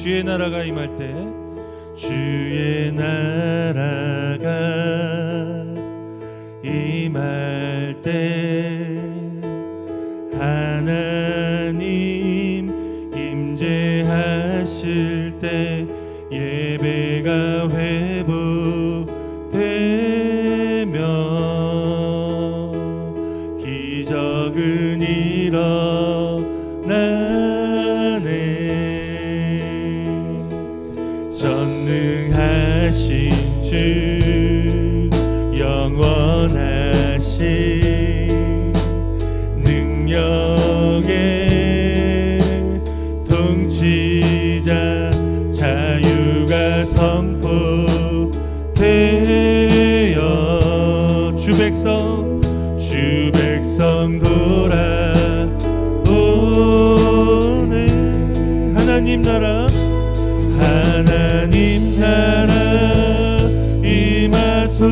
주의 나라가 임할 때 주의 나라. 하나님 나라 임하소서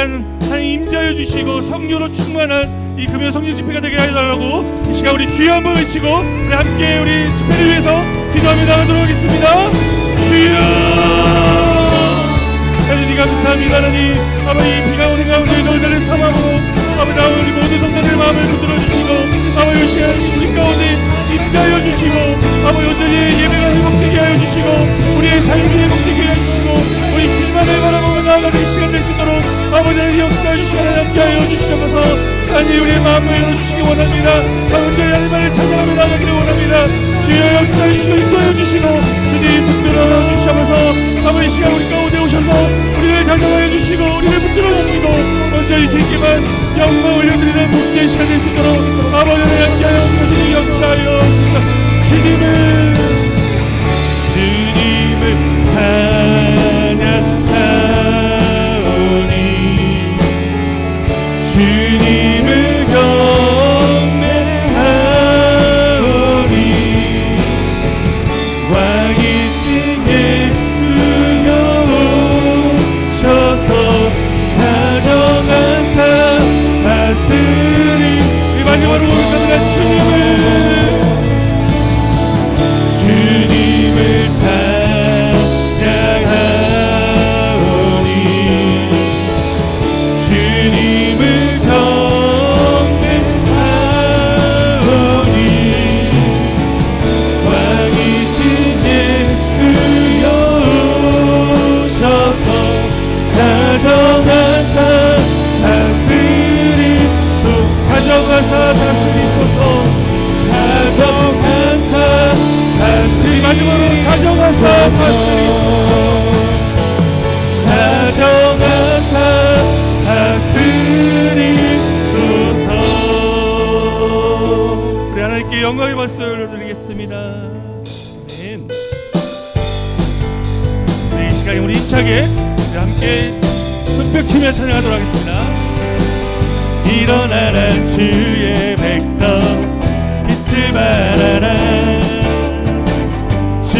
시간 하나님 임자여 주시고 성료로 충만한 이 금요 성령 집회가 되게 하여달라고 이 시간 우리 주여 한번 외치고 우리 함께 우리 집회를 위해서 기도하며 나가도록 하겠습니다. 주여! 하나님 감사합니다 하나님 아버지 이 비가 오는 가운데 저희들을 삼아고 아버지 나 우리 모든 성도들 마음을 흔들어 주시고 아버지 이 시간 우리 가운데 임자여 주시고 아버지 온전히 예배가 회복되게 하여 주시고 우리의 삶이 회복되게 하여 주시고 우리 실만을 바라보며 나아가는 이 시간 아버지를 역사해 주시고 함께 하여 주시옵소서. 하나님 우리의 마음을 열어주시기 원합니다. 아버지 하나님을 찬양하며 나가기를 원합니다. 주여 역사해 주시고 인도해 주시고 주님 붙들어 주시옵소서. 아버지 이 시간 우리 가운데 오셔서 우리를 다정하여 주시고 우리를 붙들어 주시고 온전히 주님께만 영광 올려드리는 복된 시간 될수 있도록 아버지를 함께 하여 주시고 주님 역사하여 주시고 주님을 주님을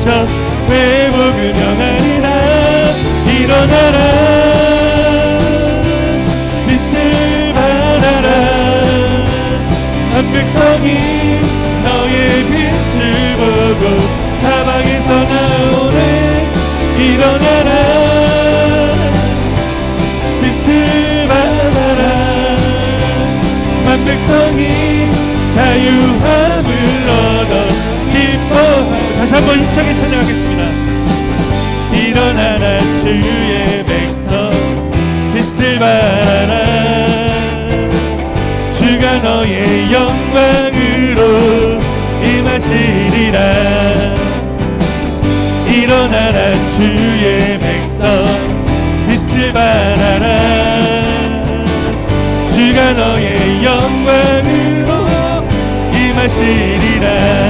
계셔 회복을 명하리라? 일어나라. 빛을 발하라. 한 백성이 너의 빛을 보고 사방에서 나오네. 일어나라. 빛을 발하라. 만 백성이 자유함을 얻어 기뻐하고 다시 한번 힘차게 찬양하겠습니다. 일어나라 주의 백성. 빛을 발하라. 주가 너의 영광으로 임하시리라. 일어나라 주의 백성. 믿지 말아라. 주가 너의 영광으로 임하시리라. 온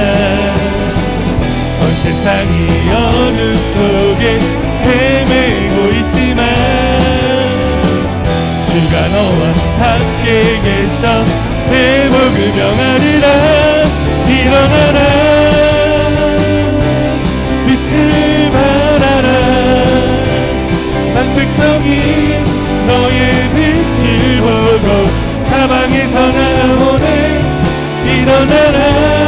세상이 어둠 속에 헤매고 있지만 주가 너와 함께 계셔 회복을 명하리라. 일어나라. 믿지 말아라. 난 백성이 너의 빛을 보고 사방에서 나오네. 일어나라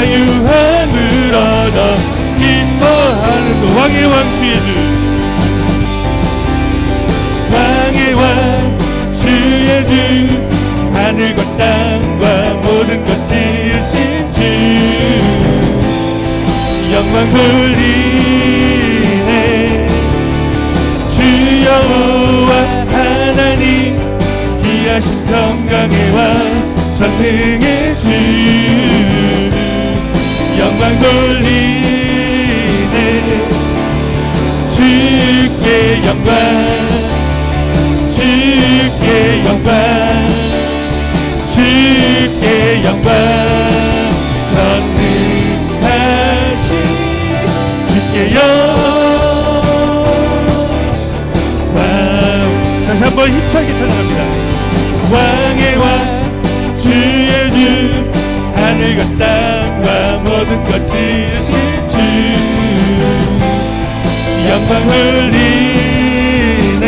자유함을 얻어 기뻐하는 그 왕의 왕 주의 주 왕의 왕 주의 주 하늘과 땅과 모든 것 지으신 주. 영광 돌리네. 주 여호와 하나님 귀하신 평강의 왕 전능의 주 영광 돌리네. 주께 영광 주께 영광 주께 영광. 전능하신 주께 영광 다시 한번 힘차게 찬양합니다. 왕의 왕 주의 주 모든 것 지으신 주 영광 흘리네.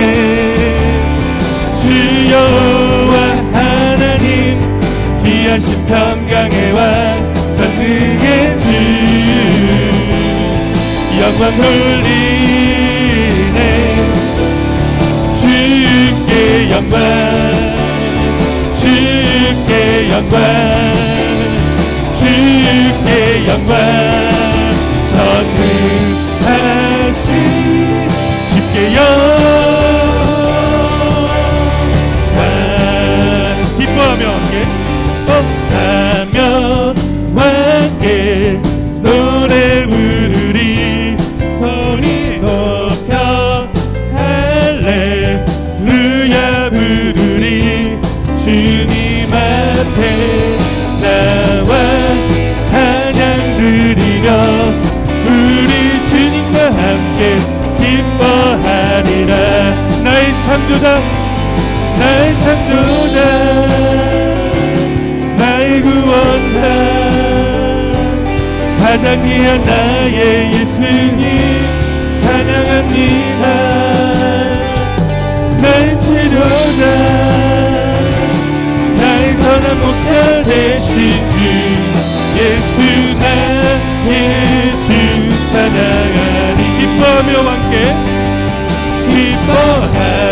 주 여호와 하나님 귀하신 평강의 왕 전능의 주. 영광 흘리네. 주께 영광 주께 영광 주께 영광 전능하신 주께 영광 기뻐하며 함께 기뻐하며 함께 노래 부르리 소리 높여 할렐루야 부르리 창조자 나의 창조자 나의 구원자 가장 귀한 나의 예수님 찬양합니다. 나의 치료자 나의 선한 목자 되신 주 예수 나의 주 찬양하리 기뻐하며 함께 기뻐하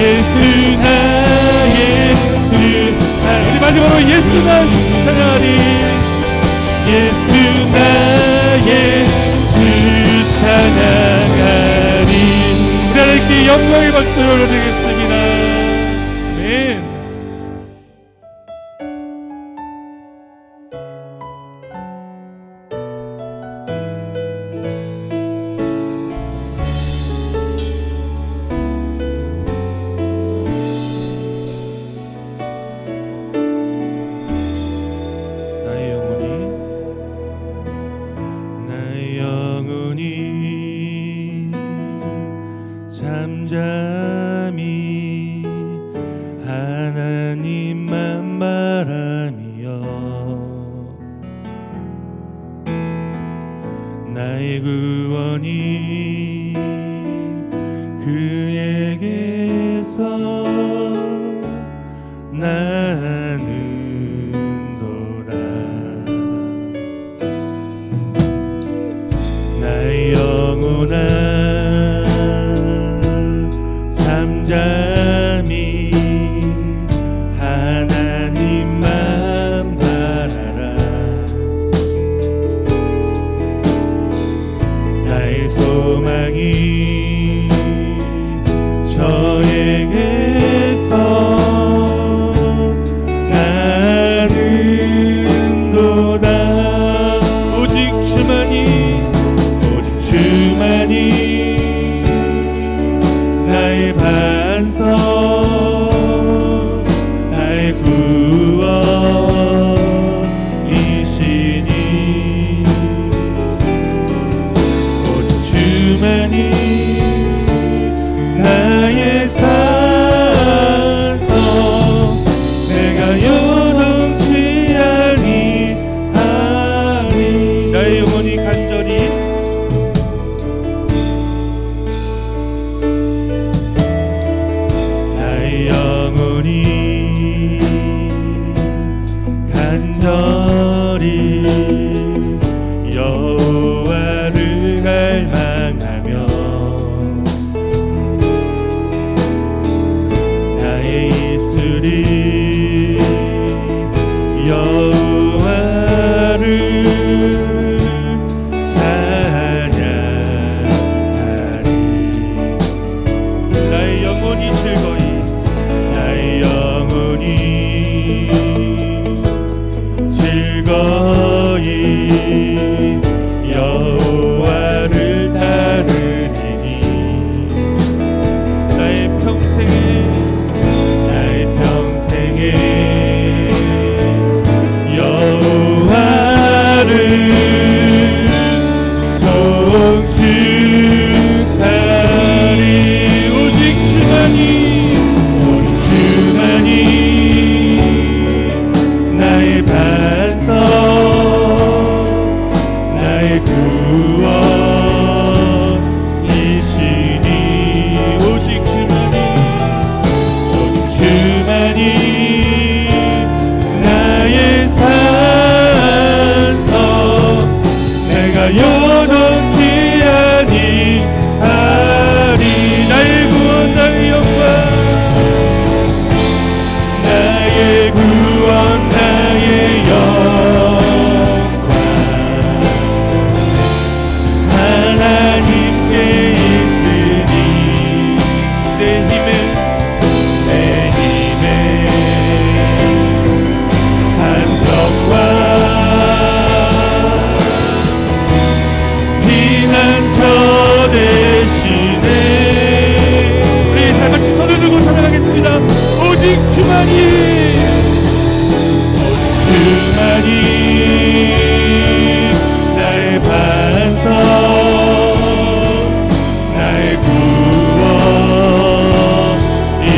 예수 나의 주 찬양 우리 마지막으로 예수 주 찬양하리 예수 나의 주 찬양하리 하나님 영광의 박수를 올려드리겠습니다. to.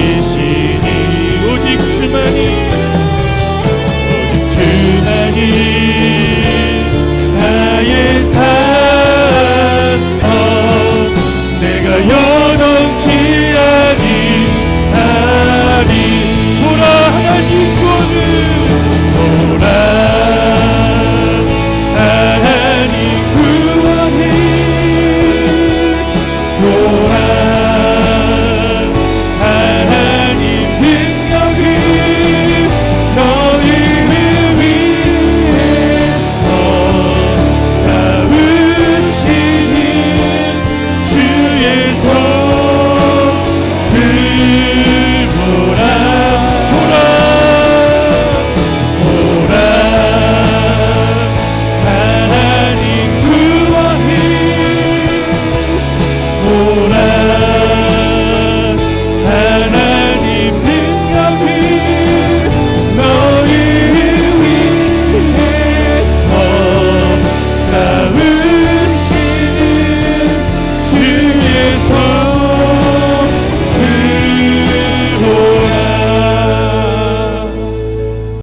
이시니 오직 주만이